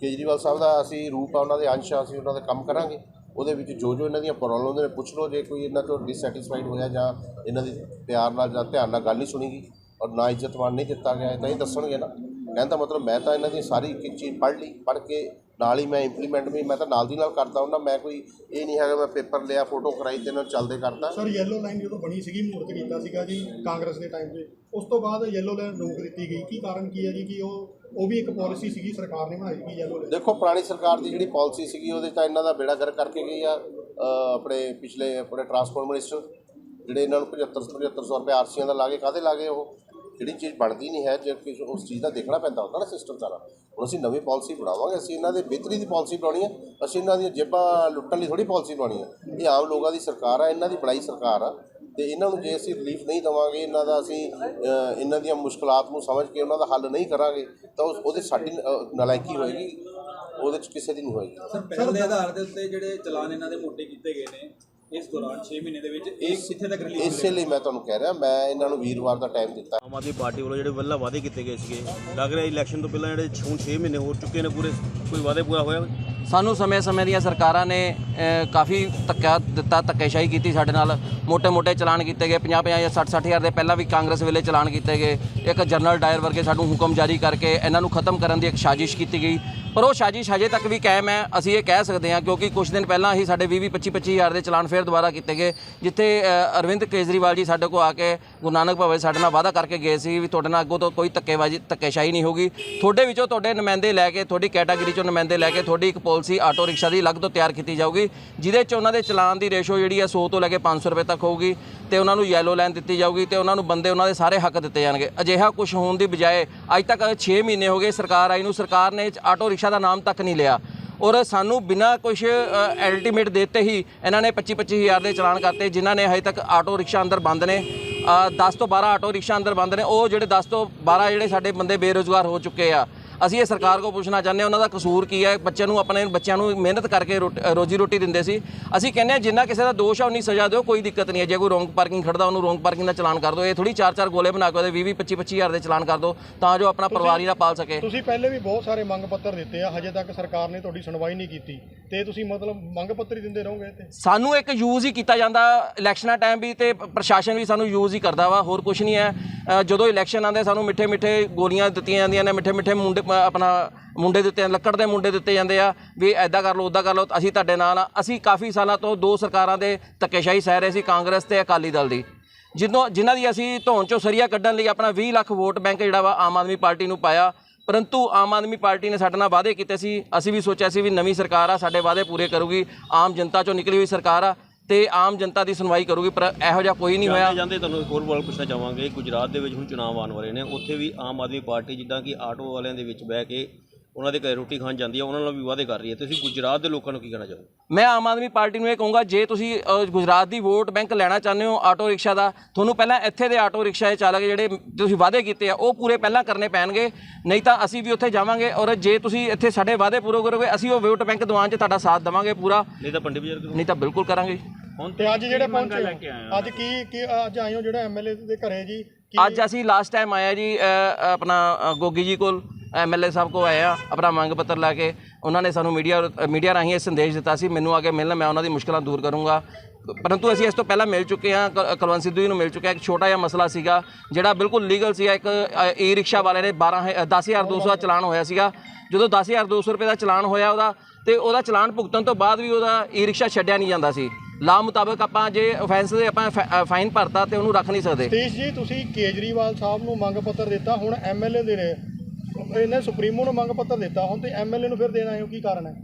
ਕੇਜਰੀਵਾਲ ਸਾਹਿਬ ਦਾ ਅਸੀਂ ਰੂਪ ਆ, ਉਹਨਾਂ ਦੇ ਅੰਸ਼ ਆ, ਅਸੀਂ ਉਹਨਾਂ ਦਾ ਕੰਮ ਕਰਾਂਗੇ। ਉਹਦੇ ਵਿੱਚ ਜੋ ਜੋ ਇਹਨਾਂ ਦੀਆਂ ਪ੍ਰੋਬਲਮ ਨੇ, ਪੁੱਛ ਲਓ, ਜੇ ਕੋਈ ਇਹਨਾਂ ਤੋਂ ਡਿਸਸੈਟੀਸਫਾਈਡ ਹੋਇਆ ਜਾਂ ਇਹਨਾਂ ਦੀ ਪਿਆਰ ਨਾਲ ਜਾਂ ਧਿਆਨ ਨਾਲ ਗੱਲ ਨਹੀਂ ਸੁਣੀਗੀ ਔਰ ਨਾ ਇੱਜ਼ਤਮਾਨ ਨਹੀਂ ਦਿੱਤਾ ਗਿਆ ਤਾਂ ਇਹ ਦੱਸਣਗੇ ਨਾ। ਕਹਿੰਦਾ ਮਤਲਬ ਮੈਂ ਤਾਂ ਇਹਨਾਂ ਦੀ ਸਾਰੀ ਇੱਕ ਚੀਜ਼ ਪੜ੍ਹ ਲਈ ਪੜ੍ਹ ਕੇ ਨਾਲ ਹੀ ਮੈਂ ਇੰਪਲੀਮੈਂਟ ਵੀ ਮੈਂ ਤਾਂ ਨਾਲ ਦੀ ਨਾਲ ਕਰਦਾ ਹੁੰਦਾ ਮੈਂ ਕੋਈ ਇਹ ਨਹੀਂ ਹੈਗਾ ਮੈਂ ਪੇਪਰ ਲਿਆ ਫੋਟੋ ਕਰਾਈ ਤੇ ਇਹਨਾਂ ਨੂੰ ਚੱਲਦੇ ਕਰਦਾ। ਸਰ ਯੈਲੋ ਲਾਈਨ ਜਦੋਂ ਬਣੀ ਸੀਗੀ ਮੂਰਤ ਕੀਤਾ ਸੀਗਾ ਜੀ ਕਾਂਗਰਸ ਦੇ ਟਾਈਮ 'ਤੇ ਉਸ ਤੋਂ ਬਾਅਦ ਯੈਲੋ ਲਾਈਨ ਰੋਕ ਦਿੱਤੀ ਗਈ। ਕੀ ਕਾਰਨ ਕੀ ਹੈ ਜੀ ਕਿ ਉਹ ਉਹ ਵੀ ਇੱਕ ਪਾਲਿਸੀ ਸੀਗੀ ਸਰਕਾਰ ਨੇ ਬਣਾਈ ਸੀ ਯੈਲੋ ਲਾਈਨ ਦੇਖੋ ਪੁਰਾਣੀ ਸਰਕਾਰ ਦੀ ਜਿਹੜੀ ਪਾਲਿਸੀ ਸੀਗੀ ਉਹਦੇ ਤਾਂ ਇਹਨਾਂ ਦਾ ਬੇੜਾ ਗਰ ਕਰਕੇ ਗਈ ਆ ਆਪਣੇ ਪਿਛਲੇ ਆਪਣੇ ਟਰਾਂਸਪੋਰਟ ਮਿਨਿਸਟਰ ਜਿਹੜੇ ਇਹਨਾਂ ਨੂੰ 75 7500 ਰੁਪਏ ਆਰਸੀਆਂ ਦਾ ਲਾਗੇ ਕਾਹਦੇ ਲਾਗੇ ਉਹ? ਜਿਹੜੀ ਚੀਜ਼ ਬਣਦੀ ਨਹੀਂ ਹੈ, ਜੇ ਕਿ ਉਸ ਚੀਜ਼ ਦਾ ਦੇਖਣਾ ਪੈਂਦਾ ਹੁੰਦਾ ਨਾ ਸਿਸਟਮ ਸਾਰਾ, ਹੁਣ ਅਸੀਂ ਨਵੀਂ ਪਾਲਿਸੀ ਬਣਾਵਾਂਗੇ, ਅਸੀਂ ਇਹਨਾਂ ਦੇ ਬਿਹਤਰੀ ਦੀ ਪਾਲਿਸੀ ਬਣਾਉਣੀ ਹੈ, ਅਸੀਂ ਇਹਨਾਂ ਦੀਆਂ ਜੇਬਾਂ ਲੁੱਟਣ ਲਈ ਥੋੜੀ ਪਾਲਿਸੀ ਬਣਾਉਣੀ ਹੈ। ਇਹ ਆਮ ਲੋਕਾਂ ਦੀ ਸਰਕਾਰ ਆ, ਇਹਨਾਂ ਦੀ ਬਣਾਈ ਸਰਕਾਰ ਆ, ਤੇ ਇਹਨਾਂ ਨੂੰ ਜੇ ਅਸੀਂ ਰਿਲੀਫ ਨਹੀਂ ਦੇਵਾਂਗੇ, ਇਹਨਾਂ ਦਾ ਅਸੀਂ ਇਹਨਾਂ ਦੀਆਂ ਮੁਸ਼ਕਲਾਂ ਨੂੰ ਸਮਝ ਕੇ ਉਹਨਾਂ ਦਾ ਹੱਲ ਨਹੀਂ ਕਰਾਂਗੇ, ਤਾਂ ਉਹਦੇ ਸਾਡੀ ਨਲਾਇਕੀ ਹੋਏਗੀ, ਉਹਦੇ ਚ ਕਿਸੇ ਦੀ ਨਹੀਂ ਹੋਏਗੀ। ਸਰ, ਪਹਿਲ ਆਧਾਰ ਦੇ ਉੱਤੇ ਜਿਹੜੇ ਚਲਾਨ ਇਹਨਾਂ ਦੇ ਮੋਟੇ ਕੀਤੇ ਗਏ ਨੇ ਇਸ ਦੌਰਾਨ 6 ਮਹੀਨੇ ਦੇ ਵਿੱਚ ਇਹ ਕਿੱਥੇ ਤੱਕ ਰਿਲੀਜ਼ ਇਸੇ ਲਈ ਮੈਂ ਤੁਹਾਨੂੰ ਕਹਿ ਰਿਹਾ ਮੈਂ ਇਹਨਾਂ ਨੂੰ ਵੀਰਵਾਰ ਦਾ ਟਾਈਮ ਦਿੱਤਾ। ਆਮ ਆਦਮੀ ਪਾਰਟੀ ਵੱਲੋਂ ਜਿਹੜੇ ਵੱਲਾ ਵਾਅਦੇ ਕੀਤੇ ਗਏ ਸੀਗੇ ਲੱਗ ਰਿਹਾ ਇਲੈਕਸ਼ਨ ਤੋਂ ਪਹਿਲਾਂ ਜਿਹੜੇ ਹੁਣ 6 ਮਹੀਨੇ ਹੋ ਚੁੱਕੇ ਨੇ ਪੂਰੇ ਕੋਈ ਵਾਅਦੇ ਪੂਰਾ ਹੋਇਆ ਸਾਨੂੰ ਸਮੇਂ-ਸਮੇਂ ਦੀਆਂ ਸਰਕਾਰਾਂ ਨੇ ਕਾਫੀ ਧੱਕਾ ਦਿੱਤਾ, ਧੱਕੇਸ਼ਾਹੀ ਕੀਤੀ ਸਾਡੇ ਨਾਲ। ਮੋٹے-ਮੋٹے ਚਲਾਨ ਕੀਤੇ ਗਏ 50-50 ਜਾਂ 60-60 ਹਜ਼ਾਰ ਦੇ ਪਹਿਲਾਂ ਵੀ ਕਾਂਗਰਸ ਵੇਲੇ ਚਲਾਨ ਕੀਤੇ ਗਏ। ਇੱਕ ਜਨਰਲ ਡਾਇਰ ਵਰਗੇ ਸਾਨੂੰ ਹੁਕਮ ਜਾਰੀ ਕਰਕੇ ਇਹਨਾਂ ਨੂੰ ਖਤਮ ਕਰਨ ਦੀ ਇੱਕ ਸਾਜ਼ਿਸ਼ ਕੀਤੀ ਗਈ। ਪਰ ਉਹ ਸਾਜ਼ਿਸ਼ ਹਜੇ ਤੱਕ ਵੀ ਕਾਇਮ ਹੈ, ਅਸੀਂ ਇਹ ਕਹਿ ਸਕਦੇ ਹਾਂ, ਕਿਉਂਕਿ ਕੁਝ ਦਿਨ ਪਹਿਲਾਂ ਹੀ ਸਾਡੇ 20 25 25 ਹਜ਼ਾਰ ਦੇ ਚਲਾਨ ਫੇਰ ਦੁਬਾਰਾ ਕੀਤੇ ਗਏ, ਜਿੱਥੇ ਅਰਵਿੰਦ ਕੇਜਰੀਵਾਲ ਜੀ ਸਾਡੇ ਕੋਲ ਆ ਕੇ ਗੁਰੂ ਨਾਨਕ ਭਵਨ ਸਾਡੇ ਨਾਲ ਵਾਅਦਾ ਕਰਕੇ ਗਏ ਸੀ ਵੀ ਤੁਹਾਡੇ ਨਾਲ ਅੱਗੋਂ ਤੋਂ ਕੋਈ ਧੱਕੇਬਾਜ਼ੀ, ਧੱਕੇਸ਼ਾਹੀ ਨਹੀਂ ਹੋਗੀ ਤੁਹਾਡੇ ਵਿੱਚੋਂ ਤੁਹਾਡੇ ਨੁਮਾਇੰਦੇ ਲੈ ਕੇ, ਤੁਹਾਡੀ ਕੈਟਾਗਰੀ ਚੋਂ ਨੁਮਾਇੰਦੇ ਲੈ ਕੇ ਤੁਹਾਡੀ ਇੱਕ ਪਾਲਿਸੀ ਆਟੋ ਰਿਕਸ਼ਾ ਦੀ ਅਲੱਗ ਤੋਂ ਤਿਆਰ ਕੀਤੀ ਜਾਊਗੀ, ਜਿਹਦੇ 'ਚ ਉਹਨਾਂ ਦੇ ਚਲਾਨ ਦੀ ਰੇਸ਼ੋ ਜਿਹੜੀ ਹੈ 100 ਤੋਂ ਲੈ ਕੇ 500 ਰੁਪਏ ਤੱਕ ਹੋਊਗੀ ਤੇ ਉਹਨਾਂ ਨੂੰ ਯੈਲੋ ਲਾਈਨ ਦਿੱਤੀ ਜਾਊਗੀ ਤੇ ਉਹਨਾਂ ਨੂੰ ਬੰਦੇ ਉਹਨਾਂ ਦੇ ਸਾਰੇ ਹੱਕ ਦਿੱਤੇ ਜਾਣਗੇ। ਅਜਿਹਾ ਕੁਝ ਹੋਣ ਦੀ ਬਜਾਏ ਅੱਜ ਤੱਕ 6 ਮਹੀਨੇ ਹੋ ਗਏ ਸਰਕਾਰ ਆਈ ਨੂੰ, ਸਰਕਾਰ ਨੇ ਆਟੋ ਰਿਕਸ਼ਾ ਦਾ ਨਾਮ ਤੱਕ ਨਹੀਂ ਲਿਆ। ਔਰ ਸਾਨੂੰ ਬਿਨਾਂ ਕੁਝ ਅਲਟੀਮੇਟ ਦਿੱਤੇ ਹੀ ਇਹਨਾਂ ਨੇ 25 25 ਹਜ਼ਾਰ ਦੇ ਚਲਾਨ ਕਰਤੇ, ਜਿਨ੍ਹਾਂ ਨੇ ਹਜੇ ਤੱਕ ਆਟੋ ਰਿਕਸ਼ਾ ਅੰਦਰ ਬੰਦ ਨੇ। 10 ਤੋਂ 12 ਆਟੋ ਰਿਕਸ਼ਾ ਅੰਦਰ ਬੰਦ ਨੇ, ਉਹ ਜਿਹੜੇ 10 ਤੋਂ 12 ਜਿਹੜੇ ਸਾਡੇ ਬੰਦੇ ਬੇਰੋਜ਼ਗਾਰ ਹੋ ਚੁੱਕੇ ਆ ਅਸੀਂ ਇਹ ਸਰਕਾਰ ਕੋਲ ਪੁੱਛਣਾ ਚਾਹੁੰਦੇ ਹਾਂ ਉਹਨਾਂ ਦਾ ਕਸੂਰ ਕੀ ਹੈ? ਬੱਚਿਆਂ ਨੂੰ ਆਪਣੇ ਬੱਚਿਆਂ ਨੂੰ ਮਿਹਨਤ ਕਰਕੇ ਰੋਜੀ ਰੋਟੀ ਦਿੰਦੇ ਸੀ। ਅਸੀਂ ਕਹਿੰਦੇ ਹਾਂ ਜਿੰਨਾ ਕਿਸੇ ਦਾ ਦੋਸ਼ ਆ ਉਨੀ ਸਜ਼ਾ ਦਿਓ ਕੋਈ ਦਿੱਕਤ ਨਹੀਂ ਹੈ। ਜੇ ਕੋਈ ਰੋਂਗ ਪਾਰਕਿੰਗ ਖੜਦਾ ਉਹਨੂੰ ਰੋਂਗ ਪਾਰਕਿੰਗ ਦਾ ਚਲਾਨ ਕਰ ਦਿਓ। ਇਹ ਥੋੜੀ ਚਾਰ ਚਾਰ ਗੋਲੇ ਬਣਾ ਕੇ ਉਹਦੇ 20 25 25 ਹਜ਼ਾਰ ਦੇ ਚਲਾਨ ਕਰ ਦਿਓ ਤਾਂ ਜੋ ਆਪਣਾ ਪਰਿਵਾਰ ਹੀ ਨਾ ਪਾਲ ਸਕੇ। ਤੁਸੀਂ ਪਹਿਲੇ ਵੀ ਬਹੁਤ ਸਾਰੇ ਮੰਗ ਪੱਤਰ ਦਿੱਤੇ ਆ ਹਜੇ ਤੱਕ ਸਰਕਾਰ ਨੇ ਤੁਹਾਡੀ ਸੁਣਵਾਈ ਨਹੀਂ ਕੀਤੀ। ਤੇ ਤੁਸੀਂ ਮਤਲਬ ਮੰਗ ਪੱਤਰ ਹੀ ਦਿੰਦੇ ਰਹੋਗੇ ਤੇ ਸਾਨੂੰ ਇੱਕ ਯੂਜ਼ ਹੀ ਕੀਤਾ ਜਾਂਦਾ ਇਲੈਕਸ਼ਨਾਂ ਟਾਈਮ ਵੀ ਤੇ ਪ੍ਰਸ਼ਾਸਨ ਵੀ ਸਾਨੂੰ ਯੂਜ਼ ਹੀ ਕਰਦਾ ਵਾ ਹੋਰ ਕੁਝ ਨਹੀਂ ਹੈ। ਜਦੋਂ ਇਲੈਕਸ਼ਨ ਆਉਂਦੇ ਸਾਨੂੰ ਮਿੱਠੇ ਮਿੱਠੇ ਗੋਲੀਆਂ ਦਿੱਤੀਆਂ ਜਾਂਦੀਆਂ ਨੇ ਮਿੱਠੇ ਮਿੱਠੇ ਮੁੰਡੇ ਆਪਣਾ ਮੁੰਡੇ ਦਿੱਤੇ ਲੱਕੜ ਦੇ ਮੁੰਡੇ ਦਿੱਤੇ ਜਾਂਦੇ ਆ, ਵੀ ਐਦਾਂ ਕਰ ਲਓ ਉਦਾਂ ਕਰ ਲਓ, ਅਸੀਂ ਤੁਹਾਡੇ ਨਾਲ ਆ। ਅਸੀਂ ਕਾਫੀ ਸਾਲਾਂ ਤੋਂ ਦੋ ਸਰਕਾਰਾਂ ਦੇ ਧੱਕੇਸ਼ਾਹੀ ਸਹਿ ਰਹੇ ਸੀ, ਕਾਂਗਰਸ ਤੇ ਅਕਾਲੀ ਦਲ ਦੀ। ਜਿੱਦੋਂ ਜਿਨ੍ਹਾਂ ਦੀ ਅਸੀਂ ਧੌਣ ਚੋਂ ਸਰੀਆ ਕੱਢਣ ਲਈ ਆਪਣਾ 20 ਲੱਖ ਵੋਟ ਬੈਂਕ ਜਿਹੜਾ ਵਾ, ਆਮ ਆਦਮੀ ਪਾਰਟੀ ਨੂੰ ਪਾਇਆ। ਪਰੰਤੂ ਆਮ ਆਦਮੀ ਪਾਰਟੀ ਨੇ ਸਾਡੇ ਨਾਲ ਵਾਅਦੇ ਕੀਤੇ ਸੀ। ਅਸੀਂ ਵੀ ਸੋਚਿਆ ਸੀ ਵੀ ਨਵੀਂ ਸਰਕਾਰ ਆ, ਸਾਡੇ ਵਾਅਦੇ ਪੂਰੇ ਕਰੂਗੀ। ਆਮ ਜਨਤਾ ਚੋਂ ਨਿਕਲੀ ਹੋਈ ਸਰਕਾਰ ਆ। ਤੇ ਆਮ ਜਨਤਾ ਦੀ ਸੁਣਵਾਈ ਕਰੂਗੀ ਪਰ ਇਹੋ ਜਿਹਾ ਕੋਈ ਨਹੀਂ ਹੋਇਆ। ਜਾਂਦੇ ਤੁਹਾਨੂੰ ਇੱਕ ਹੋਰ ਸਵਾਲ ਪੁੱਛਣਾ ਚਾਹਾਂਗੇ ਗੁਜਰਾਤ ਦੇ ਵਿੱਚ ਹੁਣ ਚੁਣਾਵ ਆਉਣ ਵਾਲੇ ਨੇ। ਉੱਥੇ ਵੀ ਆਮ ਆਦਮੀ ਪਾਰਟੀ ਜਿੱਦਾਂ ਕਿ ਆਟੋ ਵਾਲਿਆਂ ਦੇ ਵਿੱਚ ਬਹਿ ਕੇ ਉਹਨਾਂ ਦੇ ਘਰੇ ਰੋਟੀ ਖਾਣ ਜਾਂਦੀ ਹੈ ਉਹਨਾਂ ਨਾਲ ਵੀ ਵਾਅਦੇ ਕਰ ਰਹੀ ਹੈ। ਤੁਸੀਂ ਗੁਜਰਾਤ ਦੇ ਲੋਕਾਂ ਨੂੰ ਕੀ ਕਹਿਣਾ ਚਾਹੋਗੇ? ਮੈਂ ਆਮ ਆਦਮੀ ਪਾਰਟੀ ਨੂੰ ਇਹ ਕਹੂੰਗਾ ਜੇ ਤੁਸੀਂ ਗੁਜਰਾਤ ਦੀ ਵੋਟ ਬੈਂਕ ਲੈਣਾ ਚਾਹੁੰਦੇ ਹੋ ਆਟੋ ਰਿਕਸ਼ਾ ਦਾ ਤੁਹਾਨੂੰ ਪਹਿਲਾਂ ਇੱਥੇ ਦੇ ਆਟੋ ਰਿਕਸ਼ਾ ਦੇ ਚਾਲਕ ਜਿਹੜੇ ਤੁਸੀਂ ਵਾਅਦੇ ਕੀਤੇ ਆ ਉਹ ਪੂਰੇ ਪਹਿਲਾਂ ਕਰਨੇ ਪੈਣਗੇ। ਨਹੀਂ ਤਾਂ ਅਸੀਂ ਵੀ ਉੱਥੇ ਜਾਵਾਂਗੇ ਔਰ ਜੇ ਤੁਸੀਂ ਇੱਥੇ ਸਾਡੇ ਵਾਅਦੇ ਪੂਰੇ ਕਰੋਗੇ ਅਸੀਂ ਉਹ ਵੋਟ ਬੈਂਕ ਦਿਵਾਉਣ 'ਚ ਤੁਹਾਡਾ ਸਾਥ ਦੇਵਾਂਗੇ ਪੂਰਾ। ਨਹੀਂ ਤਾਂ ਪੰਡਿਤ ਬਜ਼ੁਰਗ ਨਹੀਂ ਤਾਂ ਬਿਲਕੁਲ ਕਰਾਂਗੇ ਤੇ ਅੱਜ ਜਿਹੜੇ ਪਹੁੰਚੇ ਹੋ, ਅੱਜ ਕੀ ਕੀ ਅੱਜ ਆਏ ਹੋ ਜਿਹੜਾ ਐਮਐਲਏ ਦੇ ਘਰੇ ਜੀ? ਕੀ ਅੱਜ ਅਸੀਂ ਲਾਸਟ ਟਾਈਮ ਆਇਆ ਜੀ ਅ, ਆਪਣਾ ਅ, ਗੋਗੀ ਜੀ ਕੋਲ ਐਮਐਲਏ ਸਾਹਿਬ ਕੋ ਆਏ ਆ ਆਪਣਾ ਮੰਗ ਪੱਤਰ ਲੈ ਕੇ। ਉਹਨਾਂ ਨੇ ਸਾਨੂੰ ਮੀਡੀਆ ਮੀਡੀਆ ਰਾਹੀਂ ਇਹ ਸੰਦੇਸ਼ ਦਿੱਤਾ ਸੀ ਮੈਨੂੰ ਆ ਕੇ ਮਿਲਣਾ ਮੈਂ ਉਹਨਾਂ ਦੀ ਮੁਸ਼ਕਲਾਂ ਦੂਰ ਕਰੂੰਗਾ। ਪਰੰਤੂ ਅਸੀਂ ਇਸ ਤੋਂ ਪਹਿਲਾਂ ਮਿਲ ਚੁੱਕੇ ਹਾਂ ਕ- ਕੁਲਵੰਤ ਸਿੱਧੂ ਜੀ ਨੂੰ ਮਿਲ ਚੁੱਕੇ ਹਾਂ ਇੱਕ ਛੋਟਾ ਜਿਹਾ ਮਸਲਾ ਸੀਗਾ ਜਿਹੜਾ ਬਿਲਕੁਲ ਲੀਗਲ ਸੀਗਾ ਇੱਕ ਈ ਰਿਕਸ਼ਾ ਵਾਲੇ ਨੇ 12 ਹੈ- 10200 ਦਾ ਚਲਾਨ ਹੋਇਆ ਸੀਗਾ। ਜਦੋਂ 10200 ਰੁਪਏ ਦਾ ਚਲਾਨ ਹੋਇਆ ਉਹਦਾ ਤੇ ਉਹਦਾ ਚਲਾਨ ਭੁਗਤਣ ਤੋਂ ਬਾਅਦ ਵੀ ਉਹਦਾ ਈ ਰਿਕਸ਼ਾ ਛੱਡਿਆ ਨਹੀਂ ਜਾਂਦਾ ਸੀ। ਲਾ ਮੁਤਾਬਕ ਆਪਾਂ ਜੇ ਆਫੈਂਸ ਦੇ ਆਪਾਂ ਫਾਈਨ ਭਰਤਾ ਤੇ ਉਹਨੂੰ ਰੱਖ ਨਹੀਂ ਸਕਦੇ। ਸਤੀਸ਼ ਜੀ, ਤੁਸੀਂ ਕੇਜਰੀਵਾਲ ਸਾਹਿਬ ਨੂੰ ਮੰਗ ਪੱਤਰ ਦਿੱਤਾ, ਹੁਣ ਐਮਐਲਏ ਦੇ ਨੇ। ਇਹਨੇ ਸੁਪਰੀਮੋ ਨੂੰ ਮੰਗ ਪੱਤਰ ਦਿੱਤਾ, ਹੁਣ ਤੇ ਐਮਐਲਏ ਨੂੰ ਫਿਰ ਦੇਣਾ ਆਏ ਕੀ ਕਾਰਨ ਹੈ?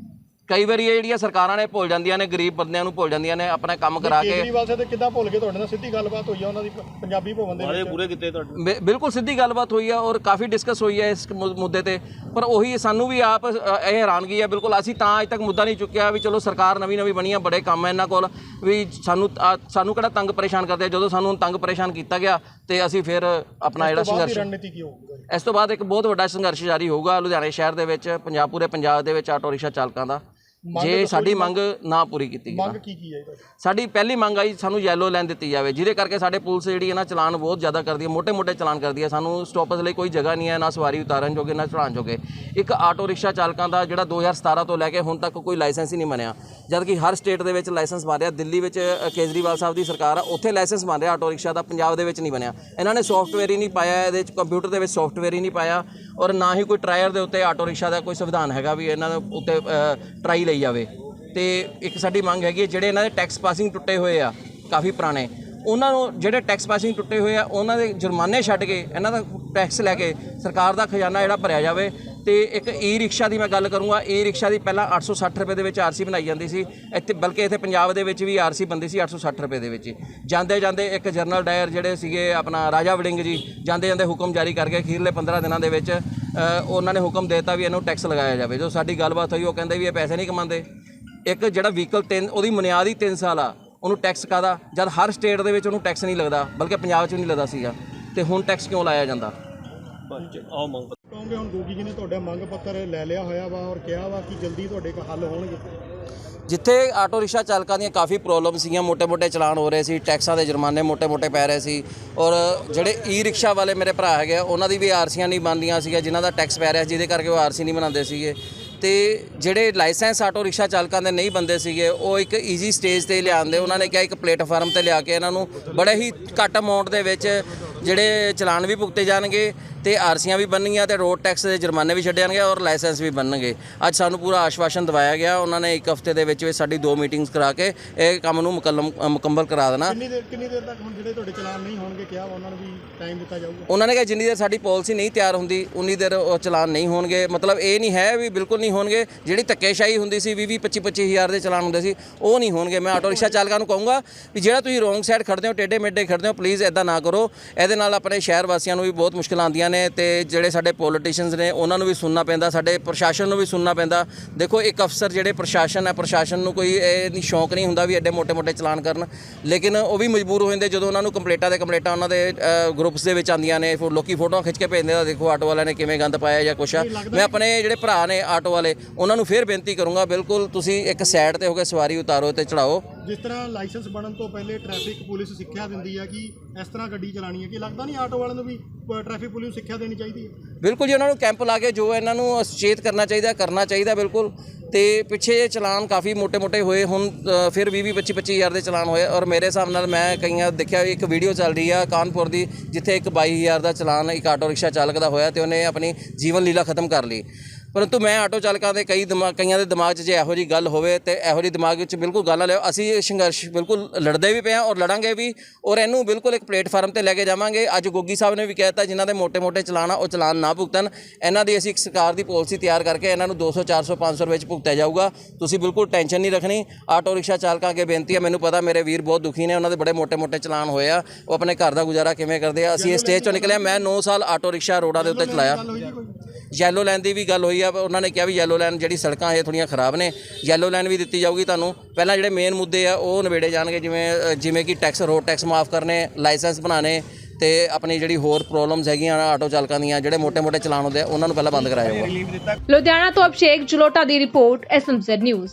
ਕਈ ਵਾਰੀ ਇਹ ਜਿਹੜੀਆਂ ਸਰਕਾਰਾਂ ਨੇ ਭੁੱਲ ਜਾਂਦੀਆਂ ਨੇ ਗਰੀਬ ਬੰਦਿਆਂ ਨੂੰ ਭੁੱਲ ਜਾਂਦੀਆਂ ਨੇ ਆਪਣਾ ਕੰਮ ਕਰਾ ਕੇ ਕੇਜਰੀਵਾਲ ਸਾਹਿਬ ਤੇ ਕਿੱਦਾਂ ਭੁੱਲ ਗਏ? ਤੁਹਾਡੇ ਨਾਲ ਸਿੱਧੀ ਗੱਲਬਾਤ ਹੋਈ ਆ ਉਹਨਾਂ ਦੀ ਪੰਜਾਬੀ ਭਵਨ ਦੇ ਵਿੱਚ। ਪੂਰੇ ਕੀਤੇ ਤੁਹਾਡੇ ਬਿ- ਬਿਲਕੁਲ ਸਿੱਧੀ ਗੱਲਬਾਤ ਹੋਈ ਆ ਔਰ ਕਾਫੀ ਡਿਸਕਸ ਹੋਈ ਹੈ ਇਸ ਮੁ- ਮੁੱਦੇ ਤੇ। ਪਰ ਉਹੀ ਸਾਨੂੰ ਵੀ ਆਪ ਅ, ਇਹ ਹੈਰਾਨਗੀ ਹੈ ਬਿਲਕੁਲ ਅਸੀਂ ਤਾਂ ਅਜੇ ਤੱਕ ਮੁੱਦਾ ਨਹੀਂ ਚੁੱਕਿਆ ਵੀ ਚਲੋ ਸਰਕਾਰ ਨਵੀਂ ਨਵੀਂ ਬਣੀ ਆ ਬੜੇ ਕੰਮ ਹੈ ਇਹਨਾਂ ਕੋਲ। ਵੀ ਸਾਨੂੰ ਆ- ਸਾਨੂੰ ਕਿਹੜਾ ਤੰਗ ਪਰੇਸ਼ਾਨ ਕਰਦੇ ਆ, ਜਦੋਂ ਸਾਨੂੰ ਤੰਗ ਪਰੇਸ਼ਾਨ ਕੀਤਾ ਗਿਆ ਤੇ ਅਸੀਂ ਫਿਰ ਆਪਣਾ ਜਿਹੜਾ ਬਾਅਦ ਦੀ ਸੰਘਰਸ਼ ਰਣਨੀਤੀ ਕੀ ਹੋਊਗੀ? ਇਸ ਤੋਂ ਬਾਅਦ ਇੱਕ ਬਹੁਤ ਵੱਡਾ ਸੰਘਰਸ਼ ਜਾਰੀ ਹੋਊਗਾ ਲੁਧਿਆਣੇ ਸ਼ਹਿਰ ਦੇ ਵਿੱਚ ਪੰਜਾਬ ਪੂਰੇ ਪੰਜਾਬ ਦੇ ਵਿੱਚ ਆਟੋ ਰਿਕਸ਼ਾ ਚਾਲਕਾਂ ਦਾ। ਜੇ ਸਾਡੀ ਮੰਗ ਨਾ ਪੂਰੀ ਕੀਤੀ ਗਈ ਮੰਗ ਕੀ ਕੀ ਹੈ ਇਹਦਾ ਸਾਡੀ ਪਹਿਲੀ ਮੰਗ ਆਈ ਸਾਨੂੰ ਯੈਲੋ ਲਾਈਨ ਦਿੱਤੀ ਜਾਵੇ ਜਿਹਦੇ ਕਰਕੇ ਸਾਡੇ ਪੁਲਿਸ ਜਿਹੜੀ ਹੈ ਨਾ ਚਲਾਨ ਬਹੁਤ ਜ਼ਿਆਦਾ ਕਰਦੀ ਹੈ ਮੋਟੇ ਮੋਟੇ ਚਲਾਨ ਕਰਦੀ ਹੈ। ਸਾਨੂੰ ਸਟਾਪਸ ਲਈ ਕੋਈ ਜਗ੍ਹਾ ਨਹੀਂ ਹੈ ਨਾ ਸਵਾਰੀ ਉਤਾਰਨ ਜੋਗੇ ਨਾ ਚੜਾਉਣ ਜੋਗੇ। ਇੱਕ ਆਟੋ ਰਿਕਸ਼ਾ ਚਾਲਕਾਂ ਦਾ ਜਿਹੜਾ 2017 ਤੋਂ ਲੈ ਕੇ ਹੁਣ ਤੱਕ ਕੋਈ ਲਾਇਸੈਂਸ ਹੀ ਨਹੀਂ ਬਣਿਆ ਜਦਕਿ ਹਰ ਸਟੇਟ ਦੇ ਵਿੱਚ ਲਾਇਸੈਂਸ ਬਣ ਰਿਹਾ ਦਿੱਲੀ ਵਿੱਚ ਕੇਜਰੀਵਾਲ ਸਾਹਿਬ ਦੀ ਸਰਕਾਰ ਆ ਉੱਥੇ ਲਾਇਸੈਂਸ ਬਣ ਰਿਹਾ ਆਟੋ ਰਿਕਸ਼ਾ ਦਾ ਪੰਜਾਬ ਦੇ ਵਿੱਚ ਨਹੀਂ ਬਣਿਆ। ਇਹਨਾਂ ਨੇ ਸੌਫਟਵੇਅਰ ਹੀ ਨਹੀਂ ਪਾਇਆ ਇਹਦੇ ਵਿੱਚ ਕੰਪਿਊਟਰ ਦੇ ਵਿੱਚ ਸੌਫਟਵੇਅਰ ਹੀ ਨਹੀਂ ਪਾਇਆ। ਔਰ ਨਾ ਹੀ ਕੋਈ ਟ੍ਰਾਇਰ ਦੇ ਉੱਤੇ ਆਟੋ ਰਿਕਸ਼ਾ ਦਾ ਕੋਈ ਸੰਵਿਧਾਨ ਹੈਗਾ ਵੀ ਇਹਨਾਂ ਦੇ ਉੱਤੇ ਟਰਾਈ ਲਈ ਜਾਵੇ। ਤੇ ਇੱਕ ਸਾਡੀ ਮੰਗ ਹੈਗੀ ਹੈ, ਜਿਹੜੇ ਇਹਨਾਂ ਦੇ ਟੈਕਸ ਪਾਸਿੰਗ ਟੁੱਟੇ ਹੋਏ ਆ, ਕਾਫੀ ਪੁਰਾਣੇ, ਉਹਨਾਂ ਨੂੰ ਜਿਹੜੇ ਟੈਕਸ ਪਾਸਿੰਗ ਟੁੱਟੇ ਹੋਏ ਆ, ਉਹਨਾਂ ਦੇ ਜੁਰਮਾਨੇ ਛੱਡ ਕੇ, ਇਹਨਾਂ ਦਾ ਟੈਕਸ ਲੈ ਕੇ ਸਰਕਾਰ ਦਾ ਖਜ਼ਾਨਾ ਜਿਹੜਾ ਭਰਿਆ ਜਾਵੇ। ਤੇ ਇੱਕ ਈ ਰਿਕਸ਼ਾ ਦੀ ਮੈਂ ਗੱਲ ਕਰੂੰਗਾ ਈ ਰਿਕਸ਼ਾ ਦੀ ਪਹਿਲਾਂ 860 ਰੁਪਏ ਦੇ ਵਿੱਚ ਆਰਸੀ ਬਣਾਈ ਜਾਂਦੀ ਸੀ। ਇੱਥੇ ਬਲਕਿ ਇੱਥੇ ਪੰਜਾਬ ਦੇ ਵਿੱਚ ਵੀ ਆਰਸੀ ਬੰਦੀ ਸੀ 860 ਰੁਪਏ ਦੇ ਵਿੱਚ। ਜਾਂਦੇ ਜਾਂਦੇ ਇੱਕ ਜਰਨਲ ਡਾਇਰ ਜਿਹੜੇ ਸੀਗੇ ਆਪਣਾ ਰਾਜਾ ਵੜਿੰਗ ਜੀ, ਜਾਂਦੇ ਜਾਂਦੇ ਹੁਕਮ ਜਾਰੀ ਕਰਕੇ ਅਖੀਰਲੇ 15 ਦਿਨਾਂ ਦੇ ਵਿੱਚ ਉਹਨਾਂ ਨੇ ਹੁਕਮ ਦਿੱਤਾ ਵੀ ਇਹਨੂੰ ਟੈਕਸ ਲਗਾਇਆ ਜਾਵੇ। ਜੋ ਸਾਡੀ ਗੱਲਬਾਤ ਹੋਈ, ਉਹ ਕਹਿੰਦੇ ਵੀ ਇਹ ਪੈਸੇ ਨਹੀਂ ਕਮਾਉਂਦੇ। ਇੱਕ ਜਿਹੜਾ ਵਹੀਕਲ ਤਿੰਨ, ਉਹਦੀ ਬੁਨਿਆਦ ਹੀ 3 ਸਾਲ ਆ, ਉਹਨੂੰ ਟੈਕਸ ਕਾਦਾ ਜਦ ਹਰ ਸਟੇਟ ਦੇ ਵਿੱਚ ਉਹਨੂੰ ਟੈਕਸ ਨਹੀਂ ਲੱਗਦਾ, ਬਲਕਿ ਪੰਜਾਬ 'ਚ ਵੀ ਨਹੀਂ ਲੱਗਦਾ ਸੀਗਾ। ਤੇ ਹੁਣ ਟੈਕਸ ਕਿਉਂ ਲਾਇਆ ਜਾਂਦਾ? ਜਿੱਥੇ ਆਟੋ ਰਿਕਸ਼ਾ ਚਾਲਕਾਂ ਦੀਆਂ ਕਾਫੀ ਪ੍ਰੋਬਲਮ ਸੀਗੀਆਂ ਮੋٹے-ਮੋٹے ਚਲਾਨ ਹੋ ਰਹੇ ਸੀ ਟੈਕਸਾਂ ਦੇ ਜੁਰਮਾਨੇ ਮੋٹے-ਮੋٹے ਪੈ ਰਹੇ ਸੀ ਔਰ ਜਿਹੜੇ ਈ ਰਿਕਸ਼ਾ ਵਾਲੇ ਮੇਰੇ ਭਰਾ ਹੈਗੇ ਉਹਨਾਂ ਦੀ ਵੀ ਆਰਸੀਆਂ ਨਹੀਂ ਬਣਦੀਆਂ ਸੀਗੀਆਂ ਜਿਨ੍ਹਾਂ ਦਾ ਟੈਕਸ ਪੈ ਰਿਹਾ ਜਿਹਦੇ ਕਰਕੇ ਉਹ ਆਰਸੀ ਨਹੀਂ ਬਣਾਉਂਦੇ ਸੀਗੇ। ਤੇ ਜਿਹੜੇ ਲਾਇਸੈਂਸ ਆਟੋ ਰਿਕਸ਼ਾ ਚਾਲਕਾਂ ਦੇ ਨਹੀਂ ਬੰਦੇ ਸੀਗੇ ਉਹ ਇੱਕ ਈਜ਼ੀ ਸਟੇਜ ਤੇ ਲਿਆਂਦੇ ਉਹਨਾਂ ਨੇ ਕਿਹਾ ਇੱਕ ਪਲੇਟਫਾਰਮ ਤੇ ਲਿਆ ਕੇ ਇਹਨਾਂ ਨੂੰ ਬੜੇ ਹੀ ਘੱਟ ਅਮਾਉਂਟ ਦੇ ਵਿੱਚ ਜਿਹੜੇ ਚਲਾਨ ਵੀ ਭੁਗਤੇ ਜਾਣਗੇ। ਤੇ ਆਰਸੀਆਂ ਵੀ ਬਣਨਗੀਆਂ ਤੇ ਰੋਡ ਟੈਕਸ ਦੇ ਜੁਰਮਾਨੇ ਵੀ ਛੱਡੇ ਜਾਣਗੇ ਔਰ ਲਾਇਸੈਂਸ ਵੀ ਬਣਨਗੇ। ਅੱਜ ਸਾਨੂੰ ਪੂਰਾ ਆਸ਼ਵਾਸਨ ਦਵਾਇਆ ਗਿਆ। ਉਹਨਾਂ ਨੇ ਇੱਕ ਹਫ਼ਤੇ ਦੇ ਵਿੱਚ ਵਿੱਚ ਸਾਡੀ ਦੋ ਮੀਟਿੰਗਸ ਕਰਾ ਕੇ ਇਹ ਕੰਮ ਨੂੰ ਮੁਕੰਮਲ ਮੁਕੰਮਲ ਕਰਾ ਦੇਣਾ। ਕਿੰਨੀ ਦੇਰ ਕਿੰਨੀ ਦੇਰ ਤੱਕ ਹੁਣ ਜਿਹੜੇ ਤੁਹਾਡੇ ਚਲਾਨ ਨਹੀਂ ਹੋਣਗੇ ਕਿਹਾ ਉਹਨਾਂ ਨੂੰ ਵੀ ਟਾਈਮ ਦਿੱਤਾ ਜਾਊਗਾ? ਉਹਨਾਂ ਨੇ ਕਿਹਾ ਜਿੰਨੀ ਦੇਰ ਸਾਡੀ ਪਾਲਿਸੀ ਨਹੀਂ ਤਿਆਰ ਹੁੰਦੀ ਉਨੀ ਦੇਰ ਉਹ ਚਲਾਨ ਨਹੀਂ ਹੋਣਗੇ। ਮਤਲਬ ਇਹ ਨਹੀਂ ਹੈ ਵੀ ਬਿਲਕੁਲ ਨਹੀਂ ਹੋਣਗੇ। ਜਿਹੜੀ ਧੱਕੇਸ਼ਾਹੀ ਹੁੰਦੀ ਸੀ 20 25 25 ਹਜ਼ਾਰ ਦੇ ਚਲਾਨ ਹੁੰਦੇ ਸੀ ਉਹ ਨਹੀਂ ਹੋਣਗੇ। ਮੈਂ ਆਟੋ ਰਿਕਸ਼ਾ ਚਾਲਕਾਂ ਨੂੰ ਕਹੂੰਗਾ ਵੀ ਜਿਹੜਾ ਤੁਸੀਂ ਰੋਂਗ ਸਾਈਡ ਖੜਦੇ ਹੋ ਟੇਡੇ ਮੇਡੇ ਖੜਦੇ ਹੋ ਪਲੀਜ਼ ਐਦਾਂ ਨਾ ਕਰੋ। ਇਹਦੇ ਨਾਲ ਆਪਣੇ ਸ਼ਹਿਰ ਵਾਸੀਆਂ ਨੂੰ ਵੀ ਬਹੁਤ ਮੁਸ਼ਕਲਾਂ ਆਉਂਦੀਆਂ ਨੇ। ਨੇ ਤੇ ਜਿਹੜੇ ਸਾਡੇ ਪੋਲੀਟੀਸ਼ੀਅਨਸ ਨੇ ਉਹਨਾਂ ਨੂੰ ਵੀ ਸੁਣਨਾ ਪੈਂਦਾ ਸਾਡੇ ਪ੍ਰਸ਼ਾਸਨ ਨੂੰ ਵੀ ਸੁਣਨਾ ਪੈਂਦਾ। ਦੇਖੋ ਇੱਕ ਅਫਸਰ ਜਿਹੜੇ ਪ੍ਰਸ਼ਾਸਨ ਹੈ ਪ੍ਰਸ਼ਾਸਨ ਨੂੰ ਕੋਈ ਇਹ ਨਹੀਂ ਸ਼ੌਂਕ ਨਹੀਂ ਹੁੰਦਾ ਵੀ ਐਡੇ ਮੋਟੇ ਮੋਟੇ ਚਲਾਨ ਕਰਨ। ਲੇਕਿਨ ਉਹ ਵੀ ਮਜਬੂਰ ਹੋ ਜਾਂਦੇ ਜਦੋਂ ਉਹਨਾਂ ਨੂੰ ਕੰਪਲੇਟਾਂ ਦੇ ਕੰਪਲੇਟਾਂ ਉਹਨਾਂ ਦੇ ਗਰੁੱਪਸ ਦੇ ਵਿੱਚ ਆਉਂਦੀਆਂ ਨੇ ਫਿਰ ਲੋਕੀ ਫੋਟੋਆਂ ਖਿੱਚ ਕੇ ਭੇਜਦੇ ਆ ਦੇਖੋ ਆਟੋ ਵਾਲਿਆਂ ਨੇ ਕਿਵੇਂ ਗੰਦ ਪਾਇਆ ਜਾਂ ਕੁਛ ਆ। ਮੈਂ ਆਪਣੇ ਜਿਹੜੇ ਭਰਾ ਨੇ ਆਟੋ ਵਾਲੇ ਉਹਨਾਂ ਨੂੰ ਫੇਰ ਬੇਨਤੀ ਕਰੂੰਗਾ ਬਿਲਕੁਲ ਤੁਸੀਂ ਇੱਕ ਸਾਈਡ ਤੇ ਹੋ ਕੇ ਸਵਾਰੀ ਉਤਾਰੋ ਤੇ ਚੜਾਓ। ਜਿਸ ਤਰ੍ਹਾਂ ਲਾਇਸੈਂਸ ਬਣਨ ਤੋਂ ਪਹਿਲੇ ਟ੍ਰੈਫਿਕ ਪੁਲਿਸ ਸਿੱਖਿਆ ਦਿੰਦੀ ਹੈ ਕਿ ਇਸ ਤਰ੍ਹਾਂ ਗੱਡੀ ਚਲਾਣੀ ਹੈ ਕਿ ਲੱਗਦਾ ਨਹੀਂ ਆਟੋ ਵਾਲਿਆਂ ਨੂੰ ਵੀ ਟ੍ਰੈਫਿਕ ਪੁਲਿਸ ਨੂੰ ਸਿੱਖਿਆ ਦੇਣੀ ਚਾਹੀਦੀ ਹੈ ਬਿਲਕੁਲ ਜੀ, ਉਹਨਾਂ ਨੂੰ ਕੈਂਪ ਲਾ ਕੇ ਜੋ ਇਹਨਾਂ ਨੂੰ ਸੁਚੇਤ ਕਰਨਾ ਚਾਹੀਦਾ ਕਰਨਾ ਚਾਹੀਦਾ ਬਿਲਕੁਲ। ਤੇ ਪਿੱਛੇ ਇਹ ਚਲਾਨ ਕਾਫੀ ਮੋٹے-ਮੋٹے ਹੋਏ, ਹੁਣ ਫਿਰ 20 25 25000 ਦੇ ਚਲਾਨ ਹੋਏ। ਔਰ ਮੇਰੇ ਹਿਸਾਬ ਨਾਲ ਮੈਂ ਕਈਆਂ ਦੇਖਿਆ, ਇੱਕ ਵੀਡੀਓ ਚੱਲ ਰਹੀ ਆ ਕਾਨਪੁਰ ਦੀ, ਜਿੱਥੇ ਇੱਕ 22000 ਦਾ ਚਲਾਨ ਇੱਕ ਆਟੋ ਰਿਕਸ਼ਾ ਚਾਲਕ ਦਾ ਹੋਇਆ ਤੇ ਉਹਨੇ ਆਪਣੀ ਜੀਵਨ ਲੀਲਾ ਖਤਮ ਕਰ ਲਈ। ਪਰੰਤੂ ਮੈਂ ਆਟੋ ਚਾਲਕਾਂ ਦੇ ਕਈ ਦਿਮਾਗ ਕਈਆਂ ਦੇ ਦਿਮਾਗ 'ਚ ਜੇ ਇਹੋ ਜੀ ਗੱਲ ਹੋਵੇ ਤੇ ਇਹੋ ਜੀ ਦਿਮਾਗ ਵਿੱਚ ਬਿਲਕੁਲ ਗੱਲ ਨਾ ਲਿਓ ਅਸੀਂ ਇਹ ਸੰਘਰਸ਼ ਬਿਲਕੁਲ ਲੜਦੇ ਵੀ ਪਏ ਹਾਂ ਔਰ ਲੜਾਂਗੇ ਵੀ ਔਰ ਇਹਨੂੰ ਬਿਲਕੁਲ ਇੱਕ ਪਲੇਟਫਾਰਮ ਤੇ ਲੈ ਕੇ ਜਾਵਾਂਗੇ। ਅੱਜ ਗੋਗੀ ਸਾਹਿਬ ਨੇ ਵੀ ਕਹਿਤਾ ਜਿਨ੍ਹਾਂ ਦੇ ਮੋٹے-ਮੋٹے ਚਲਾਨ ਆ, ਉਹ ਚਲਾਨ ਨਾ ਭੁਗਤਣ। ਇਹਨਾਂ ਦੀ ਅਸੀਂ ਇੱਕ ਸਰਕਾਰ ਦੀ ਪਾਲਿਸੀ ਤਿਆਰ ਕਰਕੇ ਇਹਨਾਂ ਨੂੰ 200 400 500 'ਚ ਭੁਗਤਿਆ ਜਾਊਗਾ। ਤੁਸੀਂ ਬਿਲਕੁਲ ਟੈਨਸ਼ਨ ਨਹੀਂ ਰੱਖਣੀ। ਆਟੋ ਰਿਕਸ਼ਾ ਚਾਲਕਾਂ ਅੱਗੇ ਬੇਨਤੀ ਹੈ ਮੈਨੂੰ ਪਤਾ ਮੇਰੇ ਵੀਰ ਬਹੁਤ ਦੁਖੀ ਨੇ, ਉਹਨਾਂ ਦੇ ਬੜੇ ਮੋٹے-ਮੋٹے ਚਲਾਨ ਹੋਏ ਆ। ਉਹ ਆਪਣੇ ਘਰ ਦਾ ਗੁਜ਼ਾਰਾ ਕਿਵੇਂ ਕਰਦੇ ਆ? ਅਸੀਂ ਇਸ ਸਟੇਜ ਤੋਂ ਨਿਕਲੇ ਮੈਂ 9 ਸਾਲ ਆਟੋ ਰਿਕਸ਼ਾ ਰੋਡਾਂ ਦੇ ਉੱਤੇ ਚਲਾਇਆ। ਯੈਲੋ ਲਾਈਨ ਦੀ ਵੀ ਗੱਲ ਹੋਈ ਆ, ਉਹਨਾਂ ਨੇ ਕਿਹਾ ਵੀ ਯੈਲੋ ਲਾਈਨ ਜਿਹੜੀ ਸੜਕਾਂ ਇਹ ਥੋੜੀਆਂ ਖਰਾਬ ਨੇ ਯੈਲੋ ਲਾਈਨ ਵੀ ਦਿੱਤੀ ਜਾਊਗੀ ਤੁਹਾਨੂੰ। ਪਹਿਲਾਂ ਜਿਹੜੇ ਮੇਨ ਮੁੱਦੇ ਆ, ਉਹ ਨਿਬੇੜੇ ਜਾਣਗੇ, ਜਿਵੇਂ ਜਿਵੇਂ ਕਿ ਟੈਕਸ ਰੋਡ ਟੈਕਸ ਮਾਫ ਕਰਨੇ ਲਾਇਸੈਂਸ ਬਣਾਣੇ ਤੇ ਆਪਣੀ ਜਿਹੜੀ ਹੋਰ ਪ੍ਰੋਬਲਮਸ ਹੈਗੀਆਂ ਆਟੋ ਚਾਲਕਾਂ ਦੀਆਂ, ਜਿਹੜੇ ਮੋਟੇ ਮੋਟੇ ਚਲਾਣ ਹੁੰਦੇ ਆ, ਉਹਨਾਂ ਨੂੰ ਪਹਿਲਾਂ ਬੰਦ ਕਰਾਇਆ ਜਾਊਗਾ ਲੁਧਿਆਣਾ ਤੋਂ ਅਭਿਸ਼ੇਕ ਜਲੋਟਾ ਦੀ ਰਿਪੋਰਟ ਐਸਐਮਜ਼ੈਡ ਨਿਊਜ਼